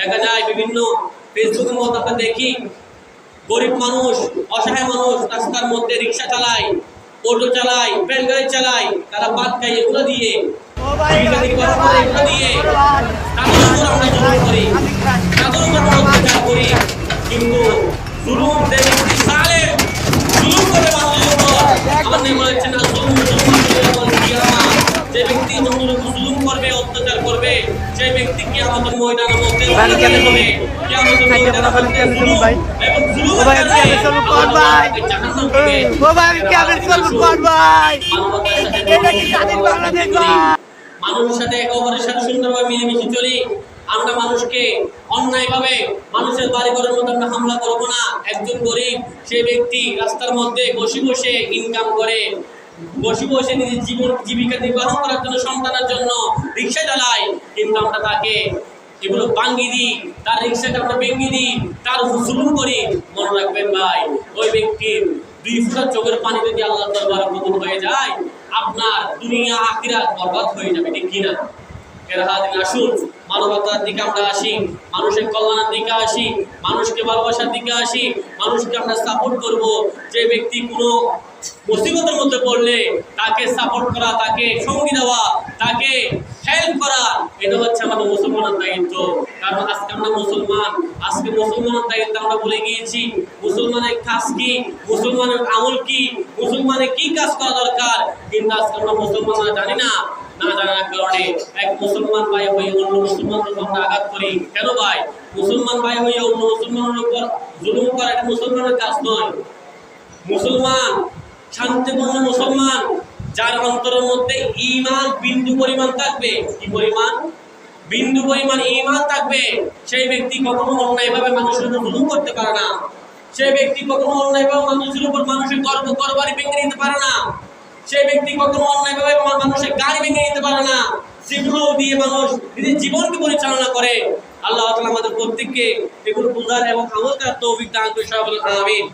দেখা যায় বিভিন্ন ফেসবুকের মতো আমরা দেখি গরিব মানুষ অসহায় মানুষ রাস্তার মধ্যে রিক্সা চালায় অটো চালায় ভ্যান গাড়ি চালায় তারা ভাত খাই এগুলো দিয়ে দিয়ে আমরা করি তাদের উপর আমরা অত্যাচার করি কিন্তু জুলুম যে ব্যক্তি সালে জুলুম করে মানুষের উপর আমার নেই বলেছে না জুলুম মুসলমানদের উপর কিয়ামা। যে ব্যক্তি জুলুম জুলুম করবে অত্যাচার করবে সেই ব্যক্তি কি আমাদের ময়দানের মধ্যে কেন মানুষের সাথে একে অপরের সাথে সুন্দরভাবে মিলেমিশে চলি। আমরা মানুষকে অন্যায়ভাবে মানুষের বাড়ি ঘরের মধ্যে আমরা হামলা করব না। একজন গরিব সে ব্যক্তি রাস্তার মধ্যে বসে বসে ইনকাম করে। বসে বসে নিজের জীবন জীবিকা নির্বাহ করার জন্য, সন্তানের জন্য রিক্সা চালায়। কিন্তু আমরা তাকে এগুলো ভাঙ্গি দিই, তার রিক্সাটা আমরা ভেঙে দিই, তার জুলুম করি। মনে রাখবেন ভাই, ওই ব্যক্তির দুই ফুটার চোখের পানি যদি আল্লাহ দরবারে কবুল হয়ে যায়, আপনার দুনিয়া আখিরাত বরবাদ হয়ে যাবে, ঠিক কিনা? এর হাত আসুন, মানবতার দিকে আমরা আসি, মানুষের কল্যাণের দিকে আসি, মানুষকে ভালোবাসার দিকে আসি, মানুষকে আমরা সাপোর্ট করব। যে ব্যক্তি কোনো মুসিবতের মধ্যে পড়লে তাকে সাপোর্ট করা, তাকে সঙ্গী দেওয়া, তাকে হেল্প করা, এটা হচ্ছে আমাদের মুসলমানের দায়িত্ব। কারণ আজকে আমরা মুসলমান, আজকে মুসলমানের দায়িত্ব আমরা ভুলে গিয়েছি। মুসলমানের কাজ কি? মুসলমানের আমল কি? মুসলমানের কি কাজ করা দরকার? কিন্তু আজকে আমরা মুসলমানরা জানি না। না জানার কারণে এক মুসলমান ভাই হয়ে অন্য মুসলমানের উপর আঘাত করি। কেন ভাই? মুসলমান ভাই হয়ে অন্য মুসলমানের উপর জুলুম করা এটা মুসলমানের কাজ নয়। মুসলমান শান্তিপূর্ণ মুসলমান, যার অন্তরের মধ্যে ইমান বিন্দু পরিমাণ থাকবে। কি পরিমাণ? বিন্দু পরিমাণ ইমান থাকবে। সেই ব্যক্তি কখনো অন্যায়ভাবে মানুষের উপর জুলুম করতে পারে না। সেই ব্যক্তি কখনো অন্যায়ভাবে মানুষের উপর মানুষের গর্ব করবারি ভেঙে নিতে পারে না। সেই ব্যক্তি কখনো অন্যায়ভাবে মানুষের গাড়ি ভেঙে নিতে পারে না। যেগুলো দিয়ে মানুষ নিজের জীবনকে পরিচালনা করে। আল্লাহ তাআলা আমাদের প্রত্যেককে এগুলো বোঝার এবং আমল করার তৌফিক দান করে সবাই আমিন।